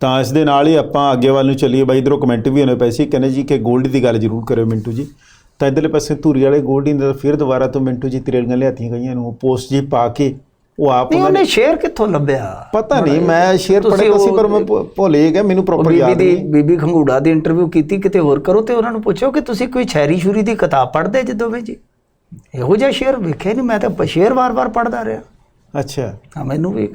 ਤਾਂ ਇਸ ਦੇ ਨਾਲ ਹੀ ਆਪਾਂ ਅੱਗੇ ਵੱਲ ਨੂੰ ਚੱਲੀਏ। ਬਾਈ ਇਧਰੋਂ ਕਮੈਂਟ ਵੀ ਹੋਣੇ ਪਏ ਸੀ। ਕਹਿੰਦੇ ਜੀ ਕਿ ਗੋਲਡੀ ਦੀ ਗੱਲ ਜ਼ਰੂਰ ਕਰਿਓ ਮਿੰਟੂ ਜੀ। ਤਾਂ ਇਧਰਲੇ ਪਾਸੇ ਧੂਰੀ ਵਾਲੇ ਗੋਲਡੀ ਨੇ ਤਾਂ ਫਿਰ ਦੁਬਾਰਾ ਤੋਂ ਮਿੰਟੂ ਜੀ ਤਰੇਲੀਆਂ ਲਿਆਤੀਆਂ ਗਈਆਂ ਨੂੰ। ਪੋਸਟ ਜੀ ਪਾ ਕੇ ਉਹ ਆਪ ਨਹੀਂ ਉਹਨਾਂ ਨੇ ਸ਼ੇਅਰ ਕਿੱਥੋਂ ਲੱਭਿਆ? ਪਤਾ ਨਹੀਂ ਮੈਂ ਸ਼ੇਅਰ ਤੁਸੀਂ ਪੜਿਆ ਸੀ ਪਰ ਮੈਂ ਭੁੱਲ ਗਿਆ ਮੈਨੂੰ ਪ੍ਰੋਪਰ ਯਾਦ ਨਹੀਂ। ਬੀਬੀ ਖੰਗੂੜਾ ਦੀ ਇੰਟਰਵਿਊ ਕੀਤੀ ਕਿਤੇ ਹੋਰ ਕਰੋ ਤੇ ਉਹਨਾਂ ਨੂੰ ਪੁੱਛੋ ਕਿ ਤੁਸੀਂ ਕੋਈ ਛੈਰੀ ਛੁਰੀ ਦੀ ਕਿਤਾਬ ਪੜ੍ਹਦੇ ਜਦੋਂ ਵੀ ਜੀ? ਇਹੋ ਜਿਹਾ ਸ਼ੇਅਰ ਵੇਖਿਆ ਨਹੀਂ ਮੈਂ ਤਾਂ ਸ਼ੇਅਰ ਵਾਰ-ਵਾਰ ਪੜ੍ਹਦਾ ਰਿਹਾ। ਅੱਛਾ। ਹਾਂ ਮੈਨੂੰ ਵੀ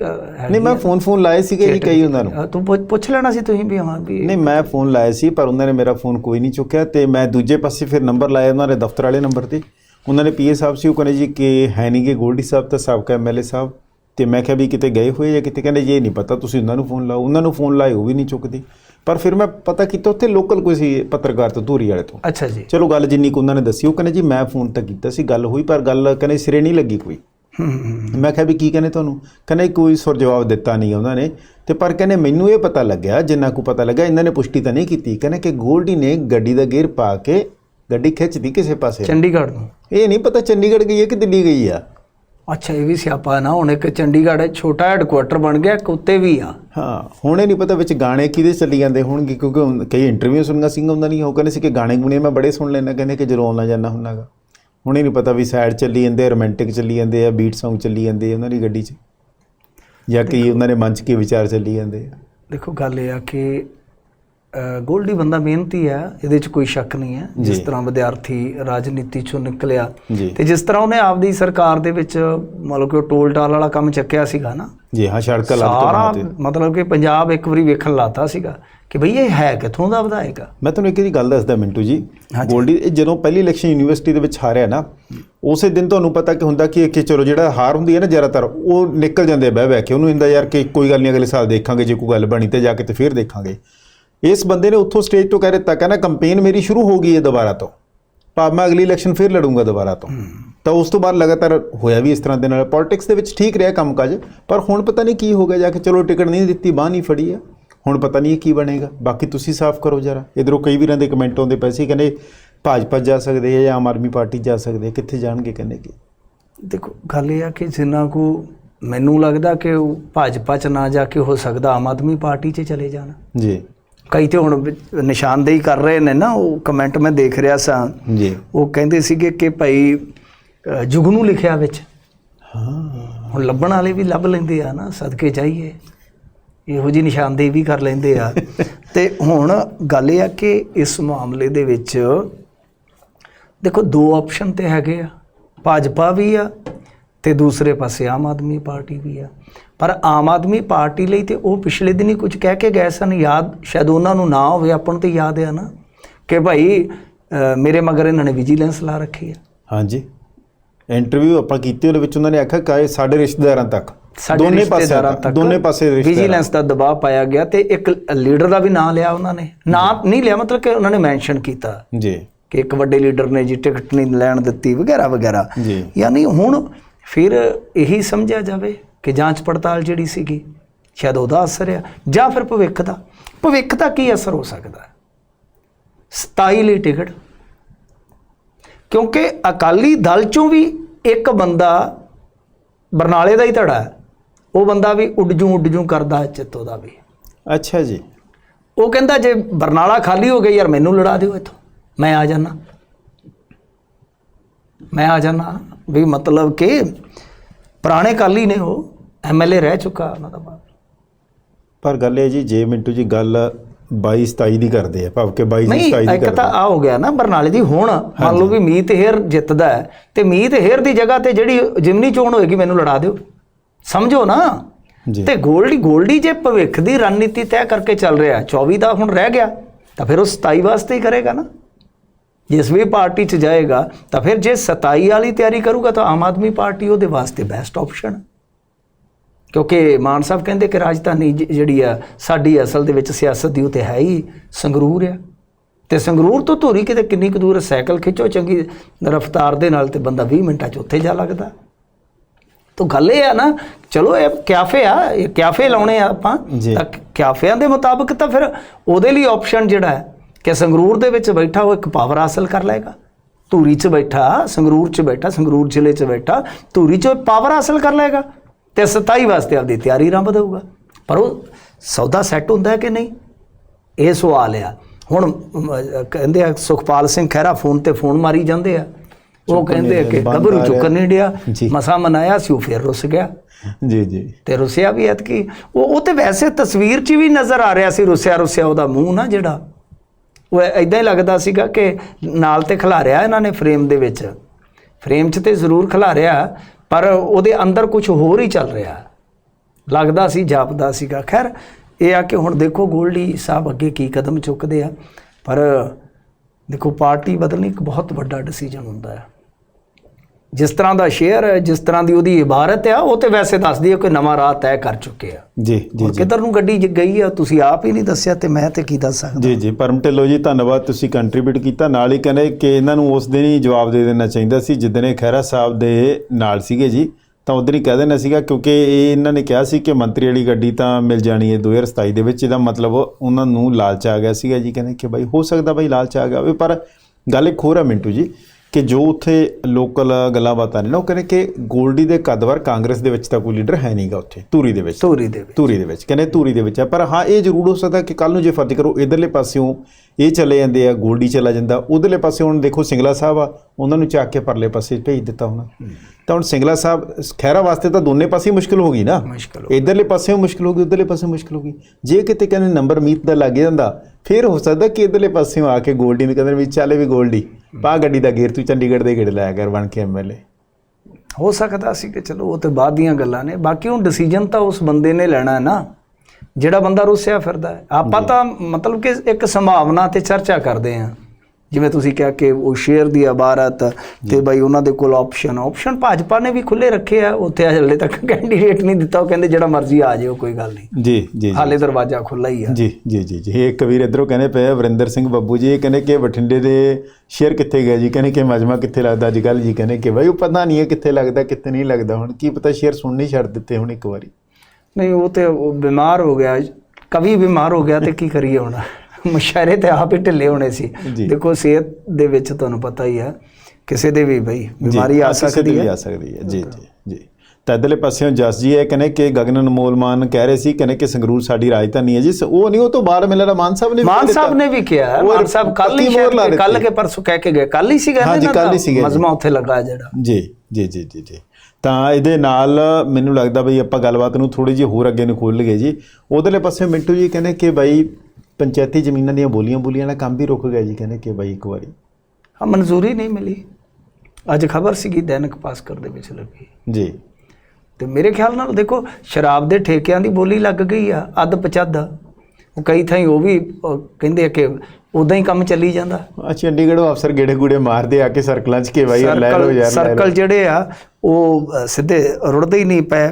ਨਹੀਂ ਮੈਂ। ਫੋਨ ਫੋਨ ਲਾਏ ਸੀਗੇ ਜੀ ਕਈ ਉਹਨਾਂ ਨੂੰ। ਤੂੰ ਪੁੱਛ- ਲੈਣਾ ਸੀ ਤੁਸੀਂ ਵੀ ਹਾਂ ਵੀ ਨਹੀਂ ਮੈਂ ਫੋਨ ਲਾਇਆ ਸੀ ਪਰ ਉਹਨਾਂ ਨੇ ਮੇਰਾ ਫੋਨ ਕੋਈ ਨਹੀਂ ਚੁੱਕਿਆ ਤੇ ਮੈਂ ਦੂਜੇ ਪਾਸੇ ਫਿਰ ਨੰਬਰ ਲਾਇਆ ਉਹਨਾਂ ਦੇ ਦਫ਼ਤਰ ਵਾਲੇ ਨੰਬਰ ਤੇ। ਉਹਨਾਂ ਨੇ ਪੀਏ ਸਾਹਿਬ ਸੀ ਉਹ ਕਹਿੰਦੇ ਜੀ ਕਿ ਹੈ ਨਹੀਂ ਗੇ ਗੋਲਡੀ ਸਾਹਿਬ ਤਾਂ ਸਾਬਕਾ ਐਮਐਲਏ ਸਾਹਿਬ। ਤੇ ਮੈਂ ਕਿਹਾ ਵੀ ਕਿਤੇ ਗਏ ਹੋਏ ਜਾਂ ਕਿਤੇ ਕਹਿੰਦੇ ਜੀ ਇਹ ਨਹੀਂ ਪਤਾ ਤੁਸੀਂ ਉਹਨਾਂ ਨੂੰ ਫੋਨ ਲਾਓ। ਉਹਨਾਂ ਨੂੰ ਫੋਨ ਲਾਏ ਉਹ ਵੀ ਨਹੀਂ ਚੁੱਕਦੇ। ਪਰ ਫਿਰ ਮੈਂ ਪਤਾ ਕੀਤਾ ਉੱਥੇ ਲੋਕਲ ਕੋਈ ਸੀ ਪੱਤਰਕਾਰ ਤੋਂ ਧੂਰੀ ਵਾਲੇ ਤੋਂ। ਅੱਛਾ ਜੀ। ਚਲੋ ਗੱਲ ਜਿੰਨੀ ਕੁ ਉਹਨਾਂ ਨੇ ਦੱਸੀ ਉਹ ਕਹਿੰਦੇ ਜੀ ਮੈਂ ਫੋਨ ਤਾਂ ਕੀਤਾ ਸੀ ਗੱਲ ਹੋਈ ਪਰ ਗੱਲ ਕਹਿੰਦੇ ਸਿਰੇ ਨਹੀਂ ਲੱਗੀ ਕੋਈ। ਮੈਂ ਕਿਹਾ ਵੀ ਕੀ ਕਹਿੰਦੇ ਤੁਹਾਨੂੰ? ਕਹਿੰਦੇ ਕੋਈ ਸੁਰ ਜਵਾਬ ਦਿੱਤਾ ਨਹੀਂ ਉਹਨਾਂ ਨੇ। ਤੇ ਪਰ ਕਹਿੰਦੇ ਮੈਨੂੰ ਇਹ ਪਤਾ ਲੱਗਿਆ ਜਿੰਨਾ ਕੁ ਪਤਾ ਲੱਗਾ ਇਹਨਾਂ ਨੇ ਪੁਸ਼ਟੀ ਤਾਂ ਨਹੀਂ ਕੀਤੀ। ਕਹਿੰਦੇ ਕਿ ਗੋਲਡੀ ਨੇ ਗੱਡੀ ਦਾ ਗੇਅਰ ਪਾ ਕੇ ਗੱਡੀ ਖਿੱਚਦੀ ਕਿਸੇ ਪਾਸੇ। ਚੰਡੀਗੜ੍ਹ ਨੂੰ? ਇਹ ਨਹੀਂ ਪਤਾ ਚੰਡੀਗੜ੍ਹ ਗਈ ਹੈ ਕਿ ਦਿੱਲੀ ਗਈ ਆ। ਅੱਛਾ ਇਹ ਵੀ ਸਿਆਪਾ ਨਾ ਹੁਣ ਇੱਕ ਚੰਡੀਗੜ੍ਹ ਛੋਟਾ ਹੈਡਕੁਆਟਰ ਬਣ ਗਿਆ ਇੱਕ ਉੱਤੇ ਵੀ ਆ। ਹਾਂ ਹੁਣ ਇਹ ਨਹੀਂ ਪਤਾ ਵਿੱਚ ਗਾਣੇ ਕਿਹਦੇ ਚੱਲੀ ਜਾਂਦੇ ਹੋਣਗੇ ਕਿਉਂਕਿ ਕਈ ਇੰਟਰਵਿਊ ਸੁਣੀਆਂ ਸਿੰਘ ਹੁੰਦਾ ਨਹੀਂ ਉਹ ਕਹਿੰਦੇ ਸੀ ਕਿ ਗਾਣੇ ਗੁਣੇ ਮੈਂ ਬੜੇ ਸੁਣ ਲੈਣਾ ਕਹਿੰਦੇ ਕਿ ਜਦੋਂ ਆਉਣਾ ਜਾਂਦਾ ਹੁੰਨਾਗਾ ਹੁਣ ਇਹ ਨਹੀਂ ਪਤਾ ਵੀ ਸਾਈਡ ਚੱਲੀ ਜਾਂਦੇ ਰੋਮਾਂਟਿਕ ਚੱਲੀ ਜਾਂਦੇ ਆ ਬੀਟ Song ਚੱਲੀ ਜਾਂਦੇ ਆ ਉਹਨਾਂ ਦੀ ਗੱਡੀ 'ਚ। ਜਾਂ ਕੀ ਉਹਨਾਂ ਨੇ ਮੰਚ ਕੇ ਵਿਚਾਰ ਚੱਲੀ ਜਾਂਦੇ ਆ। ਦੇਖੋ ਗੱਲ ਇਹ ਆ ਕਿ ਗੋਲਡੀ ਬੰਦਾ ਮਿਹਨਤੀ ਆ ਇਹਦੇ 'ਚ ਕੋਈ ਸ਼ੱਕ ਨਹੀਂ ਹੈ ਜਿਸ। ਤਰ੍ਹਾਂ ਵਿਦਿਆਰਥੀ ਰਾਜਨੀਤੀ 'ਚੋਂ ਨਿਕਲਿਆ। ਤੇ ਜਿਸ ਤਰ੍ਹਾਂ ਉਹਨੇ ਆਪਦੀ ਸਰਕਾਰ ਦੇ ਵਿੱਚ ਮਤਲਬ ਕਿ ਉਹ ਟੋਲ ਟਾਲ ਵਾਲਾ ਕੰਮ ਚੱਕਿਆ ਸੀਗਾ ਨਾ। ਜੀ ਹਾਂ ਸੜਕਾਂ ਲੱਗ ਤੋਂ ਸਾਰਾ ਬਣਾਤੇ ਮਤਲਬ ਕਿ ਪੰਜਾਬ ਇੱਕ ਵਾਰੀ ਵੇਖਣ ਲਾਤਾ ਸੀਗਾ। ਕਿ ਭਈ ਇਹ ਹੈ ਕਿੱਥੋਂ ਦਾ ਵਿਧਾਇਕ ਆ? ਮੈਂ ਤੁਹਾਨੂੰ ਇੱਕ ਦੀ ਗੱਲ ਦੱਸਦਾ ਮਿੰਟੂ ਜੀ। ਗੋਲਡੀ ਇਹ ਜਦੋਂ ਪਹਿਲੀ ਇਲੈਕਸ਼ਨ ਯੂਨੀਵਰਸਿਟੀ ਦੇ ਵਿੱਚ ਹਾਰਿਆ ਨਾ ਉਸੇ ਦਿਨ ਤੁਹਾਨੂੰ ਪਤਾ ਕਿ ਹੁੰਦਾ ਕਿ ਕਿ ਚਲੋ ਜਿਹੜਾ ਹਾਰ ਹੁੰਦੀ ਹੈ ਨਾ ਜ਼ਿਆਦਾਤਰ ਉਹ ਨਿਕਲ ਜਾਂਦੇ ਬਹਿ ਬਹਿ ਕੇ। ਉਹਨੂੰ ਹੁੰਦਾ ਯਾਰ ਕਿ ਕੋਈ ਗੱਲ ਨਹੀਂ ਅਗਲੇ ਸਾਲ ਦੇਖਾਂਗੇ ਜੇ ਕੋਈ ਗੱਲ ਬਣੀ ਤੇ ਜਾ ਕੇ ਤੇ ਫਿਰ ਦੇਖਾਂਗੇ। ਇਸ ਬੰਦੇ ਨੇ ਉੱਥੋਂ ਸਟੇਜ ਤੋਂ ਕਹਿ ਦਿੱਤਾ ਕਹਿੰਦਾ ਕੰਪੇਨ ਮੇਰੀ ਸ਼ੁਰੂ ਹੋ ਗਈ ਹੈ ਦੁਬਾਰਾ ਤੋਂ। ਭਾਵ ਮੈਂ ਅਗਲੀ ਇਲੈਕਸ਼ਨ ਫਿਰ ਲੜੂੰਗਾ ਦੁਬਾਰਾ ਤੋਂ। ਤਾਂ ਉਸ ਤੋਂ ਬਾਅਦ ਲਗਾਤਾਰ ਹੋਇਆ ਵੀ ਇਸ ਤਰ੍ਹਾਂ ਦੇ ਨਾਲ। ਪੋਲਿਟਿਕਸ ਦੇ ਵਿੱਚ ਠੀਕ ਰਿਹਾ ਕੰਮਕਾਜ ਪਰ ਹੁਣ ਪਤਾ ਨਹੀਂ ਕੀ ਹੋ ਗਿਆ ਜਾ ਕੇ ਚਲੋ ਟਿਕਟ ਨਹੀਂ ਦਿੱਤੀ ਬਾਹ ਨਹੀਂ ਫੜੀ ਆ। ਹੁਣ ਪਤਾ ਨਹੀਂ ਇਹ ਕੀ ਬਣੇਗਾ। ਬਾਕੀ ਤੁਸੀਂ ਸਾਫ਼ ਕਰੋ ਜਰਾ। ਇਧਰੋਂ ਕਈ ਵੀਰਾਂ ਦੇ ਕਮੈਂਟ ਆਉਂਦੇ ਪਏ ਸੀ ਕਹਿੰਦੇ ਭਾਜਪਾ ਜਾ ਸਕਦੇ ਆ ਜਾਂ ਆਮ ਆਦਮੀ ਪਾਰਟੀ ਜਾ ਸਕਦੇ ਆ ਕਿੱਥੇ ਜਾਣਗੇ ਕਹਿੰਦੇ ਕਿ? ਦੇਖੋ ਗੱਲ ਇਹ ਆ ਕਿ ਜਿੰਨਾ ਕੋ ਮੈਨੂੰ ਲੱਗਦਾ ਕਿ ਉਹ ਭਾਜਪਾ 'ਚ ਨਾ ਜਾ ਕੇ ਹੋ ਸਕਦਾ ਆਮ ਆਦਮੀ ਪਾਰਟੀ 'ਚ ਚਲੇ ਜਾਣ। ਜੀ। ਕਈ ਤੇ ਹੁਣ ਨਿਸ਼ਾਨਦੇਹੀ ਕਰ ਰਹੇ ਨੇ ਨਾ ਉਹ ਕਮੈਂਟ ਮੈਂ ਦੇਖ ਰਿਹਾ ਸਾਂ। ਜੀ। ਉਹ ਕਹਿੰਦੇ ਸੀਗੇ ਕਿ ਭਾਈ ਜੁਗਨੂ ਲਿਖਿਆ ਵਿੱਚ। ਹਾਂ। ਹੁਣ ਲੱਭਣ ਵਾਲੇ ਵੀ ਲੱਭ ਲੈਂਦੇ ਆ ਨਾ ਸਦਕੇ ਜਾਈਏ। ਇਹੋ ਜੀ ਨਿਸ਼ਾਨਦੇਹੀ ਵੀ ਕਰ ਲੈਂਦੇ ਆ। ਤੇ ਹੁਣ ਗੱਲ ਇਹ ਆ ਕਿ ਇਸ ਮਾਮਲੇ ਦੇ ਵਿੱਚ ਦੇਖੋ, ਦੋ ਆਪਸ਼ਨ ਤੇ ਹੈਗੇ ਆ। ਭਾਜਪਾ ਵੀ ਆ ਤੇ ਦੂਸਰੇ ਪਾਸੇ ਆਮ ਆਦਮੀ ਪਾਰਟੀ ਵੀ ਆ। ਪਰ ਆਮ ਆਦਮੀ ਪਾਰਟੀ ਲਈ ਤੇ ਉਹ ਪਿਛਲੇ ਦਿਨ ਹੀ ਕੁਝ ਕਹਿ ਕੇ ਗਏ ਸਨ, ਯਾਦ ਸ਼ਾਇਦ ਉਹਨਾਂ ਨੂੰ ਨਾ ਹੋਵੇ, ਆਪਾਂ ਨੂੰ ਤੇ ਯਾਦ ਆ ਨਾ, ਕਿ ਭਾਈ ਮੇਰੇ ਮਗਰ ਇਹਨਾਂ ਨੇ ਵਿਜੀਲੈਂਸ ਲਾ ਰੱਖੀ ਆ। ਹਾਂਜੀ। ਇੰਟਰਵਿਊ ਆਪਾਂ ਕੀਤੀ, ਉਹਦੇ ਵਿੱਚ ਉਹਨਾਂ ਨੇ ਆਖਿਆ ਕਿ ਸਾਡੇ ਰਿਸ਼ਤੇਦਾਰਾਂ ਤੱਕ। ਸਾਡੇ ਦੋਨੇ ਪਾਸੇ ਦੋਨੇ ਪਾਸੇ ਵਿਜੀਲੈਂਸ ਦਾ ਦਬਾਅ ਪਾਇਆ ਗਿਆ ਤੇ ਇੱਕ ਲੀਡਰ ਦਾ ਵੀ ਨਾਂ ਲਿਆ ਉਹਨਾਂ ਨੇ। ਨਾਂ ਨਹੀਂ ਲਿਆ ਮਤਲਬ ਕਿ ਉਹਨਾਂ ਨੇ ਮੈਂਸ਼ਨ ਕੀਤਾ ਜੀ। ਕਿ ਇੱਕ ਵੱਡੇ ਲੀਡਰ ਨੇ ਜੀ ਟਿਕਟ ਨਹੀਂ ਲੈਣ ਦਿੱਤੀ ਵਗੈਰਾ ਵਗੈਰਾ। ਜੀ। ਯਾਨੀ ਹੁਣ ਫਿਰ ਇਹੀ ਸਮਝਿਆ ਜਾਵੇ ਕਿ ਜਾਂਚ ਪੜਤਾਲ ਜਿਹੜੀ ਸੀਗੀ ਸ਼ਾਇਦ ਉਹਦਾ ਅਸਰ ਆ ਜਾਂ ਫਿਰ ਭਵਿੱਖ ਦਾ। ਭਵਿੱਖ ਦਾ ਕੀ ਅਸਰ ਹੋ ਸਕਦਾ ਹੈ? 27 ਲਈ ਟਿਕਟ। ਕਿਉਂਕਿ ਅਕਾਲੀ ਦਲ ਚੋਂ ਵੀ ਇੱਕ ਬੰਦਾ ਬਰਨਾਲੇ ਦਾ ਹੀ ਧੜਾ ਹੈ। ਉਹ ਬੰਦਾ ਵੀ ਉੱਡ ਜੂ ਉੱਡ ਜੂ ਕਰਦਾ ਚਿੱਤੋ ਦਾ ਵੀ। ਅੱਛਾ ਜੀ। ਉਹ ਕਹਿੰਦਾ ਜੇ ਬਰਨਾਲਾ ਖਾਲੀ ਹੋ ਗਿਆ ਯਾਰ ਮੈਨੂੰ ਲੜਾ ਦਿਓ ਇੱਥੋਂ। ਮੈਂ ਆ ਜਾਣਾ ਮੈਂ ਆ ਜਾਣਾ ਵੀ ਮਤਲਬ ਕਿ ਪੁਰਾਣੇ ਕਾਲੀ ਨੇ ਉਹ ਐਮਐਲਏ ਰਹਿ ਚੁੱਕਾ ਉਹਨਾਂ ਦਾ ਬਾਪ ਪਰ ਗੱਲ ਇਹ ਜੀ ਜੇ ਮਿੰਟੂ ਜੀ ਗੱਲ 22 27 ਦੀ ਕਰਦੇ ਆ ਭਾਵ ਕਿ 22 ਨਹੀਂ 27 ਦੀ ਇੱਕ ਕਰਦੇ ਤਾਂ ਆ ਹੋ ਗਿਆ ਨਾ ਬਰਨਾਲੇ ਦੀ ਹੁਣ ਮੰਨ ਲਓ ਵੀ ਮੀਤ ਹੇਰ ਜਿੱਤਦਾ ਹੈ ਤੇ ਮੀਤ ਹੇਰ ਦੀ ਜਗ੍ਹਾ ਤੇ ਜਿਹੜੀ ਜਿਮਨੀ ਚੋਣ ਹੋਏਗੀ ਮੈਨੂੰ ਲੜਾ ਦਿਓ। ਸਮਝੋ ਨਾ? ਤੇ ਗੋਲਡੀ ਗੋਲਡੀ ਜੇ ਭਵਿੱਖ ਦੀ ਰਣਨੀਤੀ ਤੈਅ ਕਰਕੇ ਚੱਲ ਰਿਹਾ ਹੈ, 24 ਦਾ ਹੁਣ ਰਹਿ ਗਿਆ ਤਾਂ ਫਿਰ ਉਹ 27 ਵਾਸਤੇ ਹੀ ਕਰੇਗਾ ਨਾ? ਜਿਸ ਵੀ ਪਾਰਟੀ 'ਚ ਜਾਏਗਾ ਤਾਂ ਫਿਰ ਜੇ 27 ਵਾਲੀ ਤਿਆਰੀ ਕਰੂਗਾ ਤਾਂ ਆਮ ਆਦਮੀ ਪਾਰਟੀ ਉਹਦੇ ਵਾਸਤੇ ਬੈਸਟ ਆਪਸ਼ਨ ਕਿਉਂਕਿ ਮਾਨ ਸਾਹਿਬ ਕਹਿੰਦੇ ਕਿ ਰਾਜਧਾਨੀ ਜਿਹੜੀ ਆ ਸਾਡੀ ਅਸਲ ਦੇ ਵਿੱਚ ਸਿਆਸਤ ਦੀ ਉਹ ਤੇ ਹੈ ਹੀ ਸੰਗਰੂਰ ਆ। ਤੇ ਸੰਗਰੂਰ ਤੋਂ ਧੂਰੀ ਕਿਤੇ ਕਿੰਨੀ ਕੁ ਦੂਰ? ਸਾਈਕਲ ਖਿੱਚੋ ਚੰਗੀ ਰਫ਼ਤਾਰ ਦੇ ਨਾਲ ਤੇ ਬੰਦਾ 20 ਮਿੰਟਾਂ 'ਚ ਉੱਥੇ ਜਾ ਲੱਗਦਾ। ਤਾਂ ਗੱਲ ਇਹ ਆ ਨਾ ਚਲੋ ਇਹ ਕਿਆਫੇ ਆ ਇਹ ਕਿਆਫੇ ਲਾਉਣੇ ਆ ਆਪਾਂ। ਤਾਂ ਕਿਆਫਿਆਂ ਦੇ ਮੁਤਾਬਕ ਤਾਂ ਫਿਰ ਉਹਦੇ ਲਈ ਆਪਸ਼ਨ ਜਿਹੜਾ ਹੈ ਕਿ ਸੰਗਰੂਰ ਦੇ ਵਿੱਚ ਬੈਠਾ ਉਹ ਇੱਕ ਪਾਵਰ ਹਾਸਲ ਕਰ ਲਏਗਾ। ਧੂਰੀ 'ਚ ਬੈਠਾ ਸੰਗਰੂਰ 'ਚ ਬੈਠਾ ਸੰਗਰੂਰ ਜ਼ਿਲ੍ਹੇ 'ਚ ਬੈਠਾ ਧੂਰੀ 'ਚ ਪਾਵਰ ਹਾਸਲ ਕਰ ਲਏਗਾ ਤੇ 27 ਵਾਸਤੇ ਆਪਦੀ ਤਿਆਰੀ ਰੰਭ ਦੇਊਗਾ। ਪਰ ਉਹ ਸੌਦਾ ਸੈੱਟ ਹੁੰਦਾ ਹੈ ਕਿ ਨਹੀਂ? ਇਹ ਸਵਾਲ ਆ। ਹੁਣ ਕਹਿੰਦੇ ਆ ਸੁਖਪਾਲ ਸਿੰਘ ਖਹਿਰਾ ਫੋਨ ਤੇ ਫੋਨ ਮਾਰੀ ਜਾਂਦੇ ਆ। ਉਹ ਕਹਿੰਦੇ ਕਿ ਗੱਭਰੂ ਚੁੱਕਣ ਨਹੀਂ ਡਿਆ। ਮਸਾ ਮਨਾਇਆ ਸੀ ਉਹ ਫਿਰ ਰੁੱਸ ਗਿਆ। ਜੀ ਜੀ। ਤੇ ਰੁੱਸਿਆ ਵੀ ਐਤਕੀ। ਉਹ ਉਹ ਤੇ ਵੈਸੇ ਤਸਵੀਰ 'ਚ ਵੀ ਨਜ਼ਰ ਆ ਰਿਹਾ ਸੀ ਰੁੱਸਿਆ ਰੁੱਸਿਆ ਉਹਦਾ ਮੂੰਹ ਨਾ ਜਿਹੜਾ। ਉਹ ਐਦਾਂ ਹੀ ਲੱਗਦਾ ਸੀਗਾ ਕਿ ਨਾਲ ਤੇ ਖਿਲਾਰਿਆ ਇਹਨਾਂ ਨੇ ਫਰੇਮ ਦੇ ਵਿੱਚ। ਫਰੇਮ 'ਚ ਤੇ ਜ਼ਰੂਰ ਖਿਲਾਰਿਆ ਪਰ ਉਹਦੇ ਅੰਦਰ ਕੁਝ ਹੋਰ ਹੀ ਚੱਲ ਰਿਹਾ। ਲੱਗਦਾ ਸੀ ਜਾਪਦਾ ਸੀਗਾ। ਖੈਰ ਇਹ ਆ ਕਿ ਹੁਣ ਦੇਖੋ ਗੋਲਡੀ ਸਾਹਿਬ ਅੱਗੇ ਕੀ ਕਦਮ ਚੁੱਕਦੇ ਆ। ਪਰ ਦੇਖੋ ਪਾਰਟੀ ਬਦਲਣੀ ਇੱਕ ਬਹੁਤ ਵੱਡਾ ਡਿਸੀਜਨ ਹੁੰਦਾ ਹੈ। ਜਿਸ ਤਰ੍ਹਾਂ ਦਾ ਸ਼ੇਅਰ ਹੈ ਜਿਸ ਤਰ੍ਹਾਂ ਦੀ ਉਹਦੀ ਇਬਾਰਤ ਆ ਉਹ ਤੇ ਵੈਸੇ ਦੱਸਦੀ ਹੈ ਕਿ ਨਵਾਂ ਰਾਹ ਤੈਅ ਕਰ ਚੁੱਕੇ ਆ। ਜੀ ਜੀ ਕਿੱਧਰ ਨੂੰ ਗੱਡੀ ਗਈ ਆ ਤੁਸੀਂ ਆਪ ਹੀ ਨਹੀਂ ਦੱਸਿਆ ਤੇ ਮੈਂ ਤੇ ਕੀ ਦੱਸ ਸਕਦਾ? ਜੀ ਜੀ ਪਰਮ ਢਿੱਲੋਂ ਜੀ ਧੰਨਵਾਦ ਤੁਸੀਂ ਕੰਟਰੀਬਿਊਟ ਕੀਤਾ। ਨਾਲ ਹੀ ਕਹਿੰਦੇ ਕਿ ਇਹਨਾਂ ਨੂੰ ਉਸ ਦਿਨ ਹੀ ਜਵਾਬ ਦੇ ਦੇਣਾ ਚਾਹੀਦਾ ਸੀ ਜਿੱਦਣ ਇਹ ਖਹਿਰਾ ਸਾਹਿਬ ਦੇ ਨਾਲ ਸੀਗੇ ਜੀ। ਤਾਂ ਉਦੋਂ ਹੀ ਕਹਿ ਦੇਣਾ ਸੀਗਾ ਕਿਉਂਕਿ ਇਹ ਇਹਨਾਂ ਨੇ ਕਿਹਾ ਸੀ ਕਿ ਮੰਤਰੀ ਵਾਲੀ ਗੱਡੀ ਤਾਂ ਮਿਲ ਜਾਣੀ ਹੈ 2027 ਦੇ ਵਿੱਚ ਇਹਦਾ ਮਤਲਬ ਉਹਨਾਂ ਨੂੰ ਲਾਲਚ ਆ ਗਿਆ ਸੀਗਾ ਜੀ। ਕਹਿੰਦੇ ਕਿ ਬਾਈ ਹੋ ਸਕਦਾ ਬਾਈ ਲਾਲਚ ਆ ਗਿਆ ਹੋਵੇ ਪਰ ਗੱਲ ਇੱਕ ਹੋਰ ਹੈ ਮਿੰਟੂ ਜੀ। ਕਿ ਜੋ ਉੱਥੇ ਲੋਕਲ ਗੱਲਾਂ ਬਾਤਾਂ ਨੇ ਨਾ ਉਹ ਕਹਿੰਦੇ ਕਿ ਗੋਲਡੀ ਦੇ ਕਦਵਰ ਕਾਂਗਰਸ ਦੇ ਵਿੱਚ ਤਾਂ ਕੋਈ ਲੀਡਰ ਹੈ ਨਹੀਂਗਾ ਉੱਥੇ ਧੂਰੀ ਦੇ ਵਿੱਚ। ਧੂਰੀ ਦੇ ਵਿੱਚ। ਧੂਰੀ ਦੇ ਵਿੱਚ ਕਹਿੰਦੇ ਧੂਰੀ ਦੇ ਵਿੱਚ ਹੈ। ਪਰ ਹਾਂ ਇਹ ਜ਼ਰੂਰ ਹੋ ਸਕਦਾ ਕਿ ਕੱਲ ਨੂੰ ਜੇ ਫਰਜ਼ ਕਰੋ ਇਧਰਲੇ ਪਾਸਿਓਂ ਇਹ ਚਲੇ ਜਾਂਦੇ ਆ ਗੋਲਡੀ ਚਲਾ ਜਾਂਦਾ ਉਧਰਲੇ ਪਾਸੇ ਹੁਣ ਦੇਖੋ ਸਿੰਗਲਾ ਸਾਹਿਬ ਆ ਉਹਨਾਂ ਨੂੰ ਚੱਕ ਕੇ ਪਰਲੇ ਪਾਸੇ ਭੇਜ ਦਿੱਤਾ ਹੁਣ ਤਾਂ ਹੁਣ ਸਿੰਗਲਾ ਸਾਹਿਬ ਖੈਰਾ ਵਾਸਤੇ ਤਾਂ ਦੋਨੇ ਪਾਸੇ ਹੀ ਮੁਸ਼ਕਲ ਹੋ ਗਈ ਨਾ। ਮੁਸ਼ਕਲ ਇਧਰਲੇ ਪਾਸੇ ਮੁਸ਼ਕਲ ਹੋ ਗਈ ਉਧਰਲੇ ਪਾਸੇ ਮੁਸ਼ਕਲ ਹੋ ਗਈ। ਜੇ ਕਿਤੇ ਕਹਿੰਦੇ ਨੰਬਰ ਮੀਤ ਦਾ ਲੱਗ ਜਾਂਦਾ ਫਿਰ ਹੋ ਸਕਦਾ ਕਿ ਇਧਰਲੇ ਪਾਸਿਓਂ ਆ ਕੇ ਗੋਲਡੀ ਨੂੰ ਕਹਿੰਦੇ ਵੀ ਚੱਲੇ ਵੀ ਗੋਲਡੀ ਪਾ ਗੱਡੀ ਦਾ ਗੇਰ ਤੂੰ ਚੰਡੀਗੜ੍ਹ ਦੇ ਗੇੜ ਲਾਇਆ ਕਰ ਬਣ ਕੇ ਐਮਐਲਏ ਹੋ ਸਕਦਾ ਸੀ ਕਿ ਚਲੋ ਉਹ ਤੇ ਬਾਅਦ ਦੀਆਂ ਗੱਲਾਂ ਨੇ ਬਾਕੀ ਹੁਣ ਡਿਸੀਜਨ ਤਾਂ ਉਸ ਬੰਦੇ ਨੇ ਲੈਣਾ ਹੈ ਨਾ। ਜਿਹੜਾ ਬੰਦਾ ਰੁੱਸਿਆ ਫਿਰਦਾ ਹੈ। ਆਪਾਂ ਤਾਂ ਮਤਲਬ ਕਿ ਇੱਕ ਸੰਭਾਵਨਾ ਤੇ ਚਰਚਾ ਕਰਦੇ ਹਾਂ। ਜਿਵੇਂ ਤੁਸੀਂ ਕਿਹਾ ਕਿ ਉਹ ਸ਼ੇਅਰ ਦੀ ਇਬਾਰਤ ਤੇ ਬਈ ਉਹਨਾਂ ਦੇ ਕੋਲ ਆਪਸ਼ਨ ਆਪਸ਼ਨ ਭਾਜਪਾ ਨੇ ਵੀ ਖੁੱਲੇ ਰੱਖੇ ਆ। ਉੱਥੇ ਹਲੇ ਤੱਕ ਕੈਂਡੀਡੇਟ ਨਹੀਂ ਦਿੱਤਾ। ਉਹ ਕਹਿੰਦੇ ਜਿਹੜਾ ਮਰਜ਼ੀ ਆ ਜਾਓ ਕੋਈ ਗੱਲ ਨਹੀਂ। ਜੀ ਜੀ ਹਾਲੇ ਦਰਵਾਜ਼ਾ ਖੁੱਲਾ ਹੀ ਆ। ਜੀ ਜੀ ਜੀ ਜੀ। ਇਹ ਕਬੀਰ ਇਧਰੋਂ ਕਹਿੰਦੇ ਪਏ ਆ, ਵਰਿੰਦਰ ਸਿੰਘ ਬੱਬੂ ਜੀ ਇਹ ਕਹਿੰਦੇ ਕਿ ਬਠਿੰਡੇ ਦੇ ਸ਼ੇਰ ਕਿੱਥੇ ਗਏ ਜੀ? ਕਹਿੰਦੇ ਕਿ ਮਜਮਾ ਕਿੱਥੇ ਲੱਗਦਾ? ਅੱਜ ਕੱਲ ਜੀ ਕਹਿੰਦੇ ਕਿ ਬਈ ਉਹ ਪਤਾ ਨਹੀਂ ਹੈ ਕਿੱਥੇ ਲੱਗਦਾ ਕਿੱਥੇ ਨਹੀਂ ਲੱਗਦਾ। ਹੁਣ ਕੀ ਪਤਾ ਸ਼ੇਰ ਸੁਣਨੀ ਛੱਡ ਦਿੱਤੇ ਹੁਣ ਇੱਕ ਵਾਰੀ। ਨਹੀਂ ਉਹ ਤੇ ਬਿਮਾਰ ਹੋ ਗਿਆ। ਕਵੀ ਬਿਮਾਰ ਹੋ ਗਿਆ ਤੇ ਕੀ ਕਰੀਏ ਹੁਣ? ਮੁਸ਼ਾਇਰੇ ਤੇ ਆਪ ਹੀ ਢਿੱਲੇ ਹੋਣੇ ਸੀ। ਦੇਖੋ ਸਿਹਤ ਦੇ ਵਿੱਚ ਤੁਹਾਨੂੰ ਪਤਾ ਹੀ ਹੈ ਕਿਸੇ ਦੇ ਵੀ ਬਈ ਬਿਮਾਰੀ ਆ ਦੀ ਸਕਦੀ ਹੈ। ਆ ਸਕਦੀ ਹੈ। ਜੀ ਜੀ ਜੀ। ਤਾਂ ਇਧਰਲੇ ਪਾਸਿਓਂ ਜਸ ਜੀ ਇਹ ਕਹਿੰਦੇ ਕਿ ਗਗਨ ਅਨਮੋਲ ਮਾਨ ਕਹਿ ਰਹੇ ਸੀ ਕਹਿੰਦੇ ਕਿ ਸੰਗਰੂਰ ਸਾਡੀ ਰਾਜਧਾਨੀ ਹੈ ਜੀ। ਉਹ ਨਹੀਂ ਉਹ ਤੋਂ ਬਾਅਦ ਮਿਲਣਾ ਮਾਨ ਸਾਹਿਬ ਨੇ ਵੀ ਮਾਨ ਸਾਹਿਬ। ਨੇ ਵੀ ਕਿਹਾ ਮਾਨ ਸਾਹਿਬ ਕੱਲ ਹੀ ਕੱਲ। ਕੇ ਪਰਸੋਂ ਕਹਿ ਕੇ ਗਏ। ਕੱਲ ਹੀ ਸੀਗਾ ਜੀ, ਹੀ ਦਾ ਸੀਗਾ ਜੀ। ਮਜ਼ਮਾ ਉੱਥੇ ਲੱਗਾ ਜਿਹੜਾ। ਜੀ ਜੀ ਜੀ ਜੀ ਜੀ। ਤਾਂ ਇਹਦੇ ਨਾਲ ਮੈਨੂੰ ਲੱਗਦਾ ਬਈ ਆਪਾਂ ਗੱਲਬਾਤ ਨੂੰ ਥੋੜੀ ਜਿਹੀ ਹੋਰ ਅੱਗੇ ਨੂੰ ਖੋਲ ਲਈਏ ਜੀ। ਉਧਰਲੇ ਪਾਸੇ ਮਿੰਟੂ ਜੀ ਕਹਿੰਦੇ ਕਿ ਬਾਈ ਪੰਚਾਇਤੀ ਜ਼ਮੀਨਾਂ ਦੀਆਂ ਬੋਲੀਆਂ ਬੋਲੀਆਂ ਦਾ ਕੰਮ ਵੀ ਰੁਕ ਗਿਆ ਜੀ ਕਹਿੰਦੇ ਕਿ ਬਾਈ ਇੱਕ ਵਾਰੀ। ਹਾਂ ਮਨਜ਼ੂਰੀ ਨਹੀਂ ਮਿਲੀ। ਅੱਜ ਖਬਰ ਸੀਗੀ ਦੈਨਿਕ ਭਾਸਕਰ ਦੇ ਵਿੱਚ ਲੱਗੀ। ਜੀ। ਤੇ ਮੇਰੇ ਖਿਆਲ ਨਾਲ ਦੇਖੋ ਸ਼ਰਾਬ ਦੇ ਠੇਕਿਆਂ ਦੀ ਬੋਲੀ ਲੱਗ ਗਈ ਆ ਅੱਧ ਪਚੱਧ ਉਹ ਕਈ ਥਾਈਂ ਉਹ ਵੀ ਕਹਿੰਦੇ ਆ ਕਿ ਉਦਾਂ ਹੀ ਕੰਮ ਚੱਲੀ ਜਾਂਦਾ। ਆ ਚੰਡੀਗੜ੍ਹੋਂ ਅਫਸਰ ਗੇੜੇ ਗੂੜੇ ਮਾਰਦੇ ਆ ਕੇ ਸਰਕਲਾਂ 'ਚ ਕਿ ਬਾਈ ਲੈ ਲਓ ਯਾਰ ਸਰਕਲ ਜਿਹੜੇ ਆ ਉਹ ਸਿੱਧੇ ਰੁੜਦੇ ਹੀ ਨਹੀਂ ਪਏ।